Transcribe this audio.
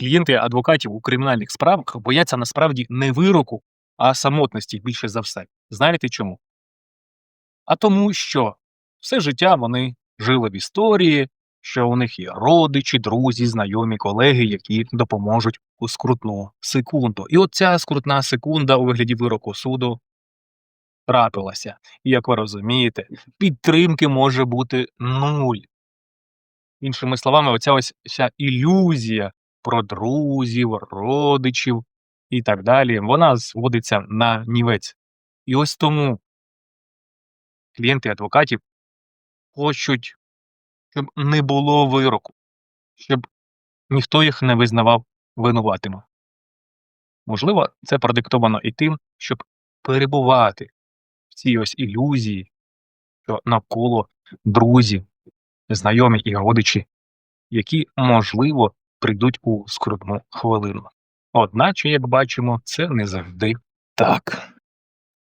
Клієнти адвокатів у кримінальних справах бояться насправді не вироку, а самотності більше за все. Знаєте чому? А тому, що все життя вони жили в історії, що у них є родичі, друзі, знайомі, колеги, які допоможуть у скрутну секунду. І от ця скрутна секунда у вигляді вироку суду трапилася. І як ви розумієте, підтримки може бути нуль. Іншими словами, оця ось вся ілюзія про друзів, родичів і так далі, вона зводиться на нівець. І ось тому клієнти адвокатів хочуть, щоб не було вироку, щоб ніхто їх не визнавав винуватими. Можливо, це продиктовано і тим, щоб перебувати в цій ось ілюзії, що навколо друзі, знайомі і родичі, які, можливо, прийдуть у скрутну хвилину. Одначе, як бачимо, це не завжди так.